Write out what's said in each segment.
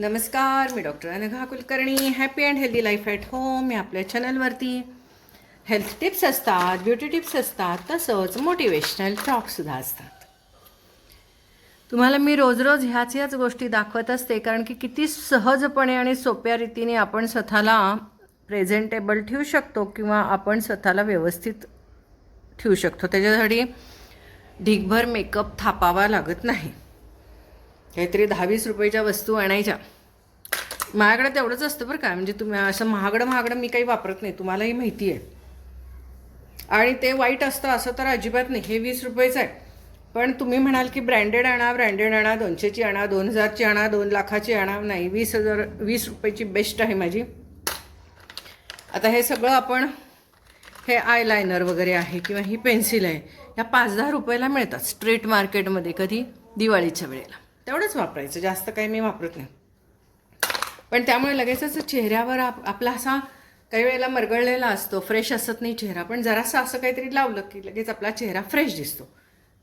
नमस्कार मी doctor Anagha Kulkarni. Happy and healthy life at home या आपल्या चॅनलवरती हेल्थ टिप्स असतात ब्युटी टिप्स असतात तसंच मोटिवेशनल टॉकसुद्धा असतात. तुम्हाला मी रोज रोज ह्याच ह्याच गोष्टी दाखवत असते कारण की किती सहजपणे आणि सोप्या रीतीने आपण स्वतःला प्रेझेंटेबल ठेवू शकतो किंवा आपण स्वतःला व्यवस्थित ठेवू शकतो. त्याच्यासाठी ढिगभर मेकअप थापावा लागत नाही. काहीतरी दहा वीस रुपयाच्या वस्तू आणायच्या. माझ्याकडे तेवढंच असतं बरं का. म्हणजे तुम्ही असं महागडं महागडं मी काही वापरत नाही. तुम्हालाही माहिती आहे. आणि ते वाईट असतं असं तर अजिबात नाही. हे वीस रुपयेचं आहे. पण तुम्ही म्हणाल की ब्रँडेड आणा ब्रँडेड आणा दोनशेची आणा दोन हजारची आणा दोन लाखाची आणा. नाही वीस हजार वीस रुपयाची बेस्ट आहे माझी. आता हे सगळं आपण हे आय लायनर वगैरे आहे किंवा ही पेन्सिल आहे ह्या पाच दहा रुपयाला मिळतात स्ट्रीट मार्केटमध्ये कधी? दिवाळीच्या वेळेला. तेवढंच वापरायचं जास्त काही मी वापरत नाही. पण त्यामुळे लगेचच चेहऱ्यावर आप आपला असा काही वेळेला मरगळलेला असतो फ्रेश असत नाही चेहरा. पण जरासा असं काहीतरी लावलं की लगेच आपला चेहरा फ्रेश दिसतो.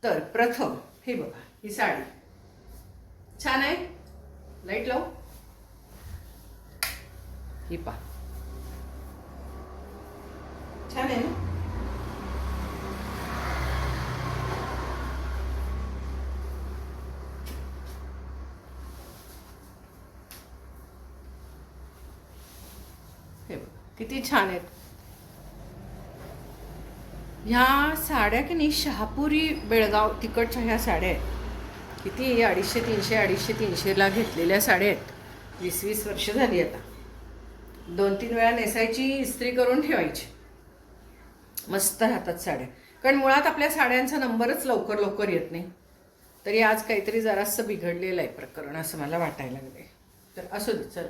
तर प्रथम हे बघा ही साडी. छान आहे? लाइट लावू? ही पा छान आहे ना हे बघा किती छान आहेत. ह्या साड्या की नाही शहापुरी बेळगाव तिकडच्या ह्या साड्या आहेत. किती अडीचशे तीनशे अडीचशे तीनशेला घेतलेल्या साड्या आहेत. वीस वीस वर्ष झाली आता. दोन तीन वेळा नेसायची इस्त्री करून ठेवायची. मस्त राहतात साड्या. कारण मुळात आपल्या साड्यांचा नंबरच लवकर लवकर येत नाही. तरी आज काहीतरी जरासं बिघडलेलं आहे प्रकरण असं मला वाटायला लागलं तर असू दे चल.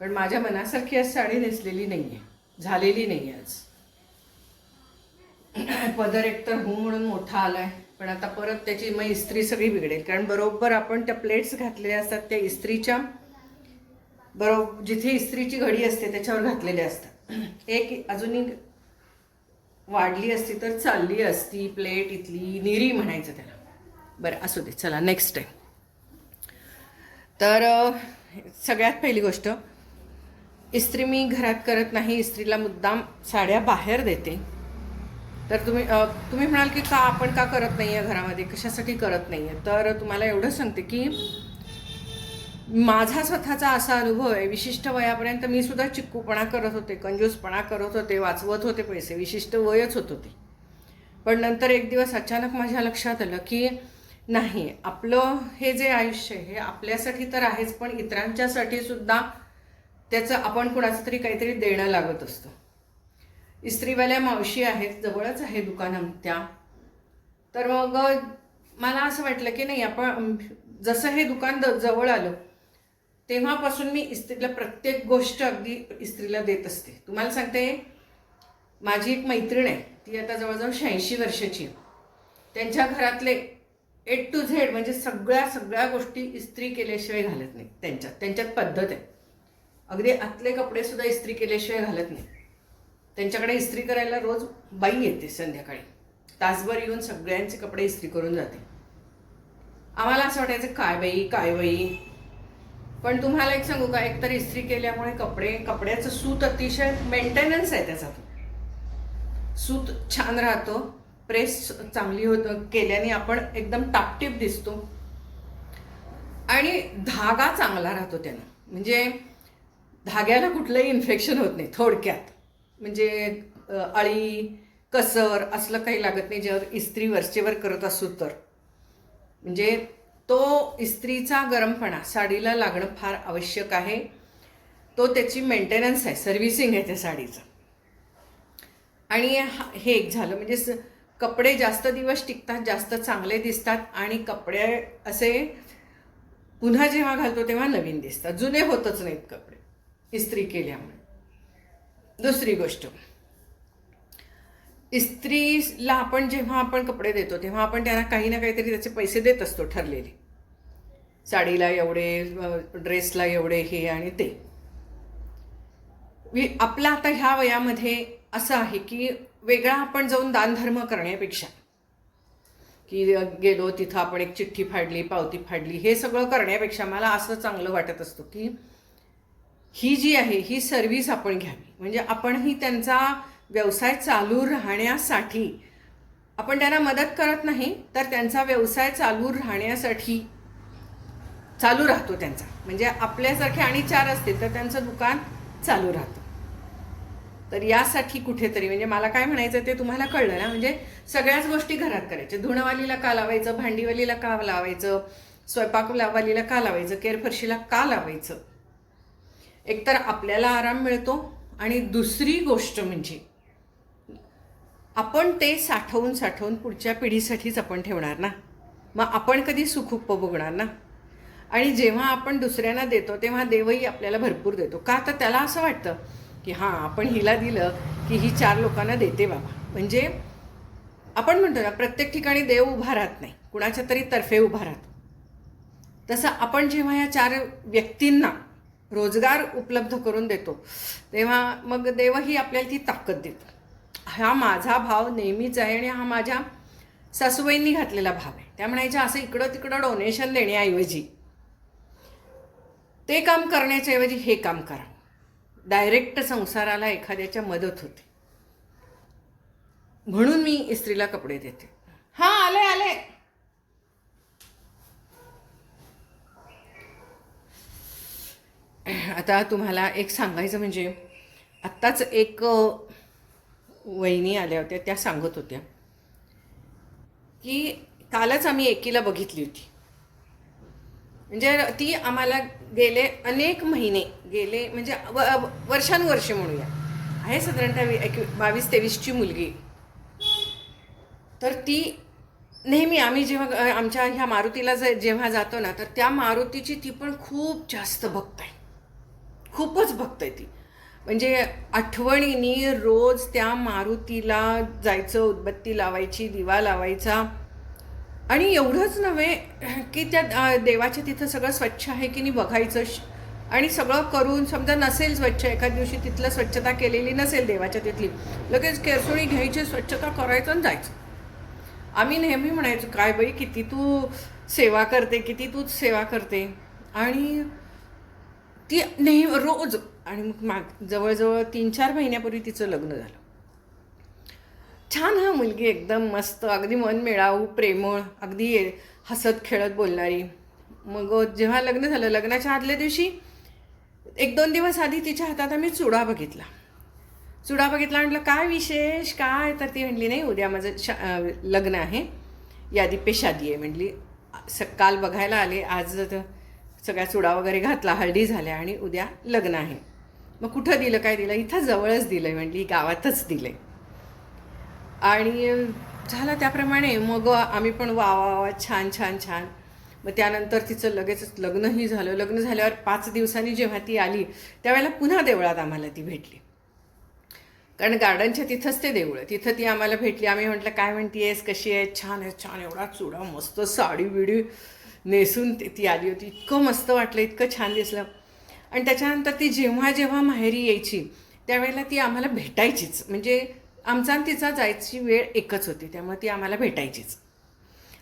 कारण माझ्या मनासारखी आज साडी नेसलेली नाही आहे झालेली नाही आज. पदर एकतर हो म्हणून मोठा आलाय पण आता परत त्याची मग इस्त्री सगळी बिघडेल. कारण बरोबर आपण त्या प्लेट्स घातलेल्या असतात त्या इस्त्रीच्या बरोबर जिथे इस्त्रीची घडी असते त्याच्यावर घातलेल्या असतात. एक अजूनही वाढली असती तर चालली असती प्लेट इथली निरी म्हणायचं त्याला. बरं असू दे चला नेक्स्ट टाईम तर सगळ्यात पहिली गोष्ट इस्त्री मी घरात करत नाही इस्त्रीला मुद्दाम साड्या बाहेर देते. तर तुम्ही तुम्ही म्हणाल की का आपण का करत नाही आहे घरामध्ये? कशासाठी करत नाही आहे तर तुम्हाला एवढं सांगते की माझा स्वतःचा असा अनुभव आहे विशिष्ट वयापर्यंत मी सुद्धा चिक्कूपणा करत होते कंजूसपणा करत होते वाचवत होते पैसे विशिष्ट वयच होत होते. पण नंतर एक दिवस अचानक माझ्या लक्षात आलं की नाही आपलं हे जे आयुष्य हे आपल्यासाठी तर आहेच पण इतरांच्यासाठी सुद्धा त्याचं आपण कुणाचं तरी काहीतरी देणं लागत असतं. इस्त्रीवाल्या मावशी आहेत जवळच आहे दुकान आमच्या. तर मग मला असं वाटलं की नाही आपण जसं हे दुकान द- जवळ आलं तेव्हापासून मी इस्त्रीला प्रत्येक गोष्ट अगदी इस्त्रीला देत असते. तुम्हाला सांगते माझी एक मैत्रीण आहे ती आता जवळजवळ शहाऐंशी वर्षाची आहे. त्यांच्या घरातले ए टू झेड म्हणजे सगळ्या सगळ्या गोष्टी इस्त्री केल्याशिवाय घालत नाही त्यांच्यात त्यांच्यात पद्धत आहे. अगदी आतले कपडे सुद्धा इस्त्री केल्याशिवाय घालत नाही. त्यांच्याकडे इस्त्री करायला रोज बाई येते संध्याकाळी. तासभर येऊन सगळ्यांचे कपडे इस्त्री करून जाते. आम्हाला असं वाटायचं काय बाई काय बाई? पण तुम्हाला एक सांगू का एकतर इस्त्री केल्यामुळे कपडे कपड्याचं सूत अतिशय मेंटेनन्स आहे त्याचा तो सूत छान राहतो प्रेस चांगली होत केल्याने आपण एकदम टापटीप दिसतो. आणि धागा चांगला राहतो त्यानं. म्हणजे धाग्याला कुठलंही इन्फेक्शन होत नाही थोडक्यात. म्हणजे अळी कसर असलं काही लागत नाही जर इस्त्री वरचेवर करत असू तर. म्हणजे तो इस्त्रीचा गरमपणा साडीला लागणं फार आवश्यक आहे. तो त्याची मेंटेनन्स आहे सर्व्हिसिंग आहे त्या साडीचं. आणि हा- हे एक झालं म्हणजे स- कपडे जास्त दिवस टिकतात जास्त चांगले दिसतात आणि कपडे असे पुन्हा जेव्हा घालतो तेव्हा नवीन दिसतात. जुने होतच नाहीत कपडे. इस्त्री केल्यामुळे. दुसरी गोष्ट इस्त्रीला आपण जेव्हा आपण कपडे देतो तेव्हा आपण त्यांना काही ना काहीतरी त्याचे पैसे देत असतो ठरलेले. साडीला एवढे ड्रेसला एवढे हे आणि ते. वि आपला आता ह्या वयामध्ये असं आहे की वेगळा आपण जाऊन दानधर्म करण्यापेक्षा की गेलो तिथं आपण एक चिठ्ठी फाडली पावती फाडली हे सगळं करण्यापेक्षा मला असं चांगलं वाटत असतं की ही जी आहे ही सर्व्हिस आपण घ्यावी. म्हणजे आपणही त्यांचा व्यवसाय चालू राहण्यासाठी आपण त्यांना मदत करत नाही तर त्यांचा व्यवसाय चालू राहण्यासाठी चालू राहतो त्यांचा. म्हणजे आपल्यासारखे आणि चार असतील तर त्यांचं दुकान चालू राहतं. तर यासाठी कुठेतरी म्हणजे मला काय म्हणायचं ते तुम्हाला कळलं ना? म्हणजे सगळ्याच गोष्टी घरात करायच्या. धुणवालीला का लावायचं? भांडीवालीला का लावायचं? स्वयंपाकवालीला का लावायचं? केरफरशीला का लावायचं? एकतर आपल्याला आराम मिळतो आणि दुसरी गोष्ट म्हणजे आपण ते साठवून साठवून पुढच्या पिढीसाठीच आपण ठेवणार ना? मग आपण कधी सुख उपभोगणार ना? आणि जेव्हा आपण दुसऱ्यांना देतो तेव्हा देवही आपल्याला भरपूर देतो. का तर त्याला असं वाटतं की हां आपण हिला दिलं की ही चार लोकांना देते बाबा. म्हणजे आपण म्हणतो ना प्रत्येक ठिकाणी देव उभा राहत नाही. कुणाच्या तरी तर्फे उभा राहतो. तसं आपण जेव्हा या चार व्यक्तींना रोजगार उपलब्ध करून देतो. तेव्हा मग देवही आपल्याला ती ताकद देतो हा माझा भाव नेहमीच आहे आणि हा माझ्या सासूबाईंनी घातलेला भाव आहे. त्या म्हणायच्या असं इकडं तिकडं डोनेशन देण्याऐवजी ते काम करण्याच्या ऐवजी हे काम करा. डायरेक्ट संसाराला एखाद्याच्या मदत होते. म्हणून मी इस्त्रीला कपडे देते. हां आले आले. आता तुम्हाला एक सांगायचं म्हणजे आत्ताच एक वहिनी आल्या होत्या त्या सांगत होत्या की कालच आम्ही एकीला बघितली होती. म्हणजे ती आम्हाला गेले अनेक महिने गेले म्हणजे व- वर्षानुवर्षे म्हणूया. आहे साधारणतः एक बावीस तेवीसची मुलगी. तर ती नेहमी आम्ही जेव्हा आमच्या ह्या मारुतीला जेव्हा जातो ना तर त्या मारुतीची ती पण खूप जास्त भक्त आहे. खूपच भक्त आहे ती. म्हणजे आठवणीने रोज त्या मारुतीला जायचं उदबत्ती लावायची दिवा लावायचा. आणि एवढंच नव्हे की त्या देवाच्या तिथं सगळं स्वच्छ आहे की नाही बघायचं. श- आणि सगळं करून समजा नसेल स्वच्छ एखाद दिवशी तिथलं स्वच्छता केलेली नसेल देवाच्या तिथली लगेच केरसोळी घ्यायची स्वच्छता करायचं आणि जायचं. आम्ही नेहमी म्हणायचो काय बाई किती तू सेवा करते किती तूच सेवा करते. आणि ती नेहमी रोज आणि मग माग जवळजवळ तीन चार महिन्यापूर्वी तिचं लग्न झालं. छान हा मुलगी एकदम मस्त अगदी मन मिळावू प्रेमळ अगदी हसत खेळत बोलणारी. मग जेव्हा लग्न झालं लग्नाच्या आदल्या दिवशी एक दोन दिवस आधी तिच्या हातात आम्ही चुडा बघितला. चुडा बघितला म्हटलं काय विशेष? काय? तर ती म्हटली नाही उद्या माझं शा लग्न आहे. यादी पे शादी आहे. म्हटली स काल बघायला आले आज सगळ्या चुडा वगैरे घातला हळदी झाल्या आणि उद्या लग्न आहे. मग कुठं दिलं काय दिलं? इथं जवळच दिलं आहे म्हटली म्हणजे गावातच दिलं आहे आणि झालं त्याप्रमाणे. मग आम्ही पण वा वा वा छान छान छान. मग त्यानंतर तिचं लगेचच लग्नही झालं. लग्न झाल्यावर पाच दिवसांनी जेव्हा ती आली त्यावेळेला पुन्हा देवळात आम्हाला ती भेटली. कारण गार्डनच्या तिथंच ते देऊळ. तिथं ती आम्हाला भेटली. आम्ही म्हटलं काय म्हणती आहेस कशी आहे? छान आहे छान एवढा चुडा मस्त साडी बिडी नेसून ती ती आली होती. इतकं मस्त वाटलं इतकं छान दिसलं. आणि त्याच्यानंतर ती जेव्हा जेव्हा माहेरी यायची त्यावेळेला ती आम्हाला भेटायचीच. म्हणजे आमचा आणि तिचा जायची वेळ एकच होती. त्यामुळे ती आम्हाला भेटायचीच.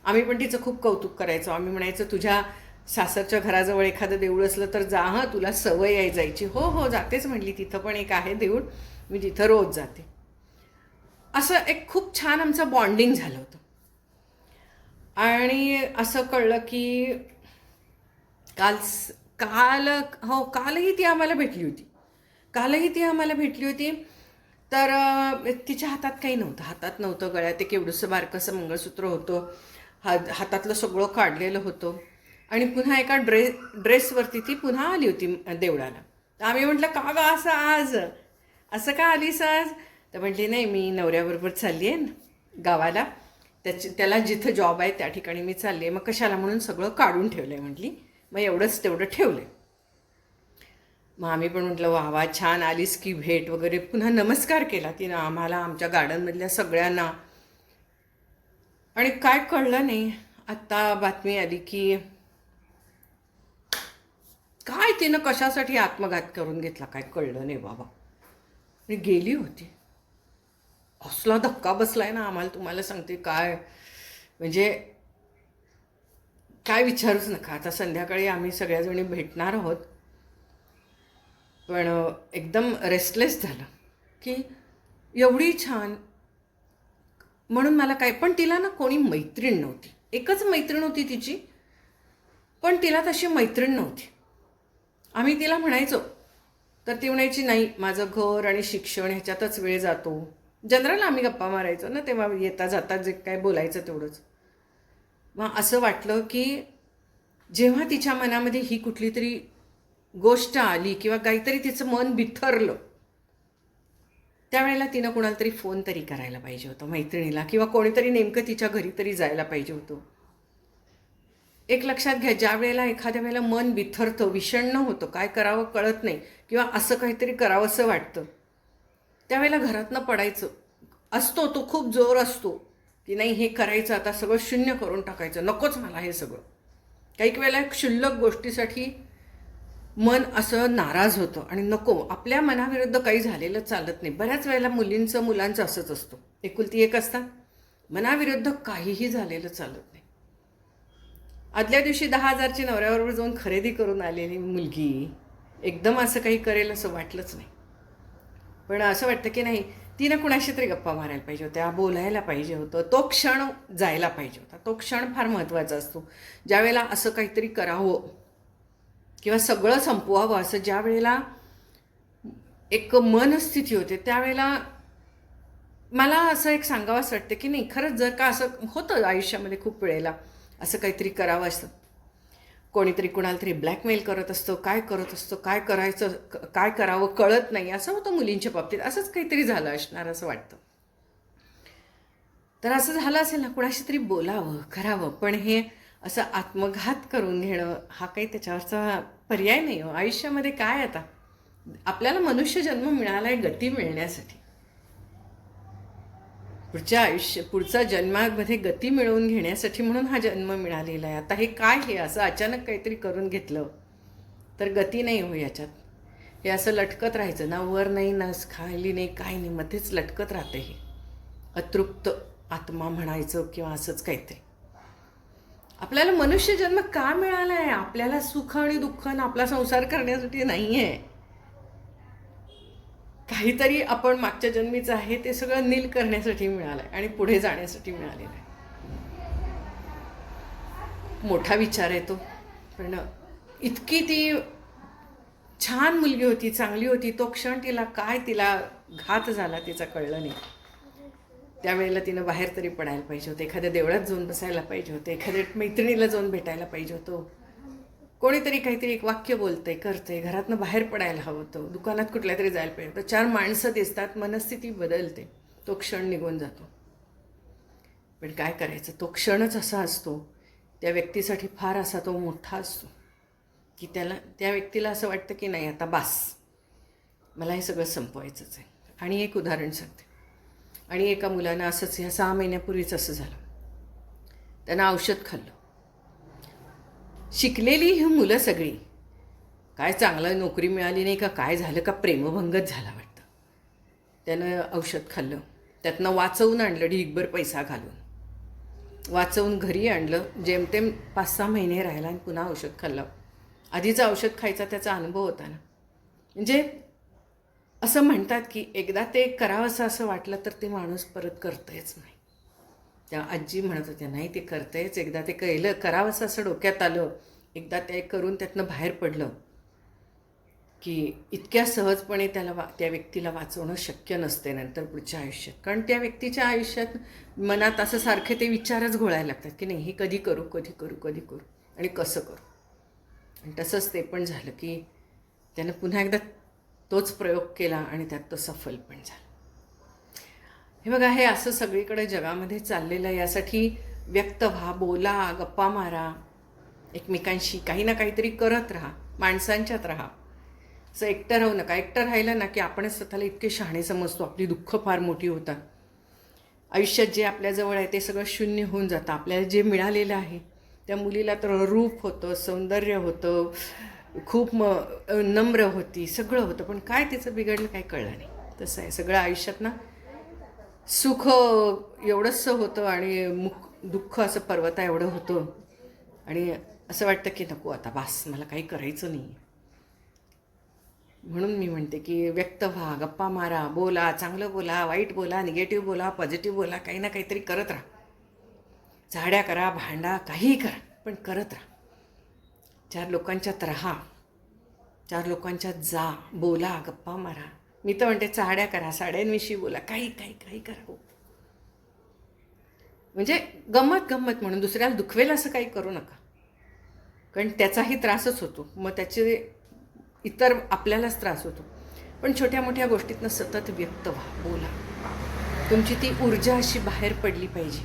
आम्ही पण तिचं खूप कौतुक करायचो. आम्ही म्हणायचो तुझ्या सासरच्या घराजवळ एखादं देऊळ असलं तर जा हं तुला सवय आहे जायची. हो हो जातेच म्हटली तिथं पण एक आहे देऊळ. मी तिथं रोज जाते. असं एक खूप छान आमचं बॉन्डिंग झालं होतं. आणि असं कळलं की काल काल हो कालही ती आम्हाला भेटली होती. कालही ती आम्हाला भेटली होती. तर तिच्या हातात काही नव्हतं. हातात नव्हतं गळ्यात. एक एवढंसं बारकंसं मंगळसूत्र होतं. हा हातातलं सगळं काढलेलं होतं. आणि पुन्हा एका ड्रे ड्रेसवरती ती पुन्हा आली होती देवळाला. तर आम्ही म्हटलं का ग असं आज? असं का आलीस आज? तर म्हटली नाही मी नवऱ्याबरोबर चालली आहे ना गावाला. त्याची त्याला जिथं जॉब आहे त्या ठिकाणी मी चालले मग कशाला म्हणून सगळं काढून ठेवलं आहे म्हटली. मग एवढंच तेवढं ठेवलं आहे मग आम्ही पण म्हटलं वा वा छान आलीस की भेट वगैरे. पुन्हा नमस्कार केला तिनं आम्हाला आमच्या गार्डनमधल्या सगळ्यांना. आणि काय कळलं नाही. आत्ता बातमी आली की काय तिनं कशासाठी आत्मघात करून घेतला? काय कळलं नाही बाबा. मी गेली होती. हौसला धक्का बसलाय ना आम्हाला तुम्हाला सांगते काय. म्हणजे काय विचारूच नका. आता संध्याकाळी आम्ही सगळ्याजणी भेटणार आहोत. पण एकदम रेस्टलेस झालं की एवढी छान. म्हणून मला काय पण तिला ना कोणी मैत्रीण नव्हती. एकच मैत्रीण होती तिची पण तिला तशी मैत्रीण नव्हती. आम्ही तिला म्हणायचो तर ती म्हणायची नाही माझं घर आणि शिक्षण ह्याच्यातच वेळ जातो. जनरल आम्ही गप्पा मारायचो ना तेव्हा येता जाता जे काय बोलायचं तेवढंच. मग असं वाटलं की जेव्हा तिच्या मनामध्ये ही कुठली तरी गोष्ट आली किंवा काहीतरी तिचं मन बिथरलं त्यावेळेला तिनं कुणाला तरी फोन तरी करायला पाहिजे होतं मैत्रिणीला किंवा कोणीतरी नेमकं तिच्या घरी तरी जायला पाहिजे होतं. एक लक्षात घ्या ज्या वेळेला एखाद्या वेळेला मन बिथरतं विषण्ण होतं काय करावं कळत नाही किंवा असं काहीतरी करावंसं वाटतं त्यावेळेला घरातनं पडायचं. असतो तो खूप जोर असतो. की नाही हे करायचं आता सगळं शून्य करून टाकायचं. नकोच मला हे सगळं. काही वेळेला क्षुल्लक गोष्टीसाठी मन असं नाराज होतं. आणि नको आपल्या मनाविरुद्ध काही झालेलं चालत नाही. बऱ्याच वेळेला मुलींचं मुलांचं असंच असतं. एकुलती एक असतात मनाविरुद्ध काहीही झालेलं चालत नाही. आदल्या दिवशी दहा हजारची नवऱ्याबरोबर जाऊन खरेदी करून आलेली मुलगी एकदम असं काही करेल असं वाटलंच नाही. पण असं वाटतं की नाही तिनं कुणाशी तरी गप्पा मारायला पाहिजे होत्या बोलायला पाहिजे होतं. तो क्षण जायला पाहिजे होता. तो क्षण फार महत्त्वाचा असतो. ज्यावेळेला असं काहीतरी करावं किंवा सगळं संपवावं असं ज्या वेळेला एक मनस्थिती होते त्यावेळेला मला असं एक सांगावंसं वाटतं की नाही खरंच जर का असं होतं आयुष्यामध्ये खूप वेळेला असं काहीतरी करावं असं. कोणीतरी कुणाला तरी ब्लॅकमेल करत असतं काय करत असतं काय करायचं काय करावं कळत नाही असं होतं मुलींच्या बाबतीत. असंच काहीतरी झालं असणार असं वाटतं. तर असं झालं असेल ना कुणाशी तरी बोलावं करावं पण हे असं आत्मघात करून घेणं हा काही त्याच्यावरचा पर्याय नाही हो. आयुष्यामध्ये काय आता? आपल्याला मनुष्य जन्म मिळाला आहे गती मिळण्यासाठी. पुढच्या आयुष्य पुढचा जन्मामध्ये गती मिळवून घेण्यासाठी म्हणून हा जन्म मिळालेला आहे. आता हे काय हे असं अचानक काहीतरी करून घेतलं. तर गती नाही हो याच्यात. हे असं लटकत राहायचं. ना वर नाही ना खाली नाही काय नाही. मध्येच लटकत राहते हे. अतृप्त आत्मा म्हणायचं किंवा असंच काहीतरी. आपल्याला मनुष्य जन्म का मिळाला आहे? आपल्याला सुख आणि दुःख आणि आपला संसार करण्यासाठी नाही आहे काहीतरी आपण मागच्या जन्मीचं आहे ते सगळं नील करण्यासाठी मिळालं आहे आणि पुढे जाण्यासाठी मिळालेलं आहे. मोठा विचार आहे तो पण इतकी ती छान मुलगी होती चांगली होती तो क्षण तिला काय तिला घात झाला तिचा कळलं नाही. त्यावेळेला तिनं बाहेर तरी पडायला पाहिजे होतं एखाद्या देवळात जाऊन बसायला पाहिजे होतं एखाद्या मैत्रिणीला जाऊन भेटायला पाहिजे होतं. कोणीतरी काहीतरी एक वाक्य बोलतंय करतंय घरातनं बाहेर पडायला हवं होतं दुकानात कुठल्या तरी जायला पाहिजे तर चार माणसं दिसतात मनस्थिती बदलते तो क्षण निघून जातो. पण काय करायचं? तो क्षणच असा असतो त्या व्यक्तीसाठी फार असा तो मोठा असतो की त्याला त्या व्यक्तीला असं वाटतं की नाही आता बास मला हे सगळं संपवायचंच आहे. आणि एक उदाहरण सांगते. आणि एका मुलानं असंच ह्या सहा महिन्यापूर्वीच असं झालं. त्यानं औषध खाल्लं. शिकलेली ही मुलं सगळी. काय चांगलं नोकरी मिळाली नाही का? काय झालं का? प्रेमभंगच झाला वाटतं. त्यानं औषध खाल्लं. त्यातनं वाचवून आणलं ढीगभर पैसा घालून. वाचवून घरी आणलं. जेमतेम पाच सहा महिने राहिला आणि पुन्हा औषध खाल्लं. आधीचं औषध खायचा त्याचा अनुभव होता ना. म्हणजे असं म्हणतात की एकदा ते करावंसं असं वाटलं तर ते माणूस परत करतायच नाही. त्या आजी म्हणत होत्या नाही ते करतेच एकदा ते केलं करावंसं असं डोक्यात आलं. एकदा ते करून त्यातनं बाहेर पडलं की इतक्या सहजपणे त्याला वा त्या व्यक्तीला वाचवणं शक्य नसते नंतर पुढच्या आयुष्यात. कारण त्या व्यक्तीच्या आयुष्यात मनात असं सारखे ते विचारच घोळायला लागतात की नाही हे कधी करू कधी करू कधी करू आणि कसं करू? आणि तसंच ते पण झालं की त्यानं पुन्हा एकदा तोच प्रयोग केला आणि त्यात तो सफल पण झाला. हे बघा हे असं सगळीकडे जगामध्ये चाललेलं आहे. यासाठी व्यक्त व्हा बोला गप्पा मारा. एकमेकांशी काही ना काहीतरी करत राहा. माणसांच्यात राहा. असं एकटं राहू नका. एकटं राहिलं ना की आपणच स्वतःला इतके शहाणे समजतो. आपली दुःख फार मोठी होतात. आयुष्यात जे आपल्याजवळ आहे ते सगळं शून्य होऊन जातं. आपल्याला जे मिळालेलं आहे त्या मुलीला तर रूप होतं सौंदर्य होतं खूप म नम्र होती सगळं होतं. पण काय तिचं बिघडलं काय कळलं नाही. तसं आहे. सगळं आयुष्यात ना सुख एवढंसं होतं आणि मुख दुःख असं पर्वता एवढं होतं. आणि असं वाटतं की नको आता बास मला काही करायचं नाही. म्हणून मी म्हणते की व्यक्त व्हा गप्पा मारा बोला चांगलं बोला वाईट बोला निगेटिव्ह बोला पॉझिटिव्ह बोला काही ना काहीतरी करत राहा. झाड्या करा भांडा काहीही करा पण करत राहा. चार लोकांच्यात राहा चार लोकांच्यात जा बोला गप्पा मारा. मी तर म्हणते चाड्या करा साड्यांविषयी बोला काही काही काही करा हो. म्हणजे गंमत गंमत म्हणून दुसऱ्याला दुखवेल असं काही करू नका. कारण त्याचाही त्रासच होतो. मग त्याचे इतर आपल्यालाच त्रास होतो. पण छोट्या मोठ्या गोष्टीतनं सतत व्यक्त व्हा बोला. तुमची ती ऊर्जा अशी बाहेर पडली पाहिजे.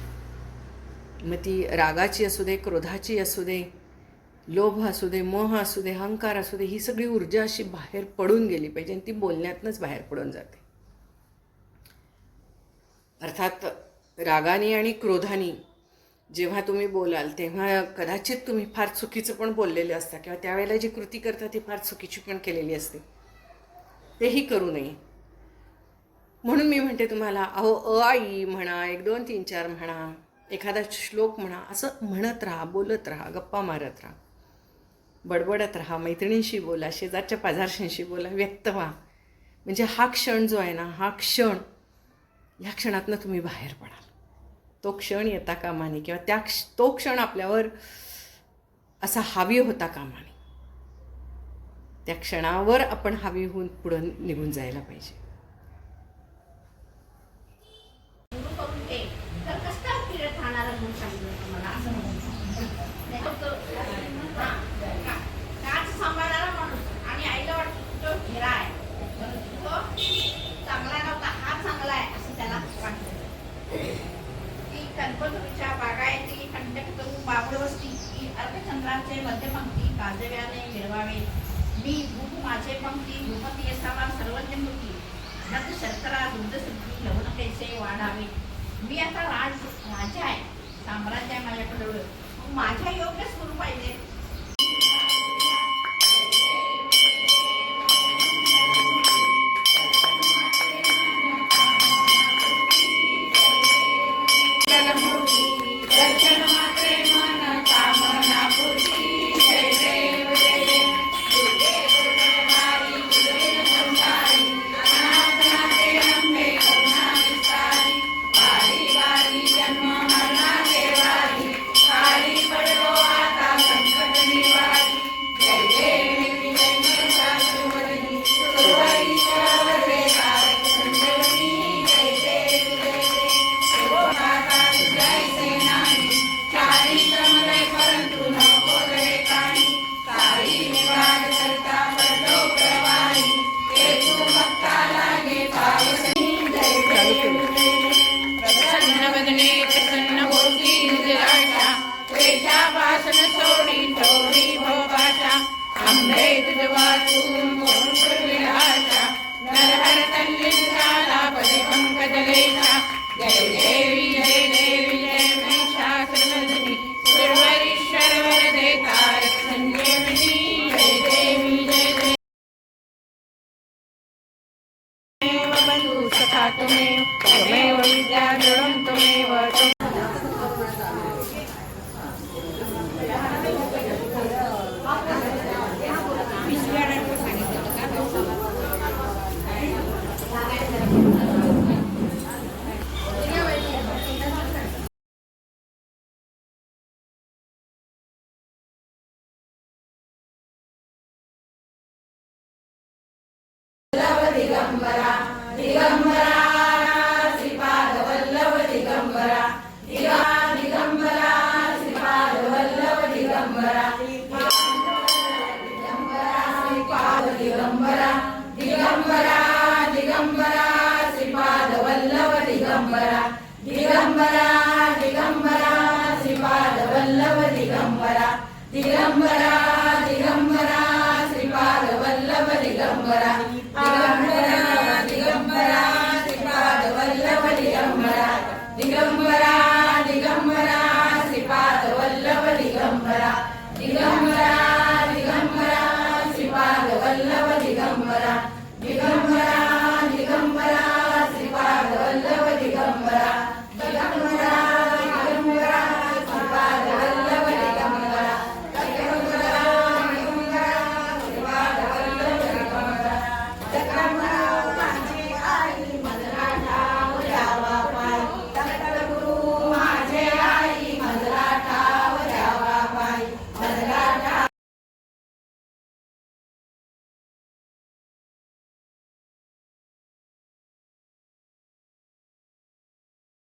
मग ती रागाची असू दे क्रोधाची असू दे लोभ असू दे मोह असू दे अहंकार असू दे ही सगळी ऊर्जा अशी बाहेर पडून गेली पाहिजे आणि ती बोलण्यातनंच बाहेर पडून जाते. अर्थात रागाने आणि क्रोधाने जेव्हा तुम्ही बोलाल तेव्हा कदाचित तुम्ही फार चुकीचं पण बोललेले असता किंवा त्यावेळेला जी कृती करता ती फार चुकीची पण केलेली असते. तेही करू नये. म्हणून मी म्हणते तुम्हाला अहो अ आई म्हणा एक दोन तीन चार म्हणा एखादा श्लोक म्हणा असं म्हणत राहा बोलत राहा गप्पा मारत राहा. बडबडत राहा मैत्रिणींशी बोला शेजारच्या पाजारशींशी बोला व्यक्त व्हा. म्हणजे हा क्षण जो आहे ना हा क्षण ह्या क्षणातनं तुम्ही बाहेर पडाल. तो क्षण येता कामाने किंवा त्या क्ष तो क्षण आपल्यावर असा हावी होता कामाने. त्या क्षणावर आपण हावी होऊन पुढं निघून जायला पाहिजे सुरू करून दे तर कसं काय फिरत राहणार म्हणून सांगितलं तुम्हाला असं म्हणून फक्त हा, का- काच सांभाळणारा माणूस आणि आईला वाटतं तो घेरा आहे तो चांगला नव्हता हा चांगला आहे असं त्याला वाटतं ती कल्पतरूच्या बागायती कंटकतरू बाबडवस्ती ही अर्धचंद्राचे मध्यपंक्ती मिळवावे. मी भूप माझे पंक्ती भूपती असावा सर्वज्ञ मूर्ती नंद शर्करा दुग्ध सुद्धी लवण कैसे वाढावे? मी आता राज राजा आहे. साम्राज्य आहे माझ्याकडे. माझ्या योग्य स्वरूप पाहिजे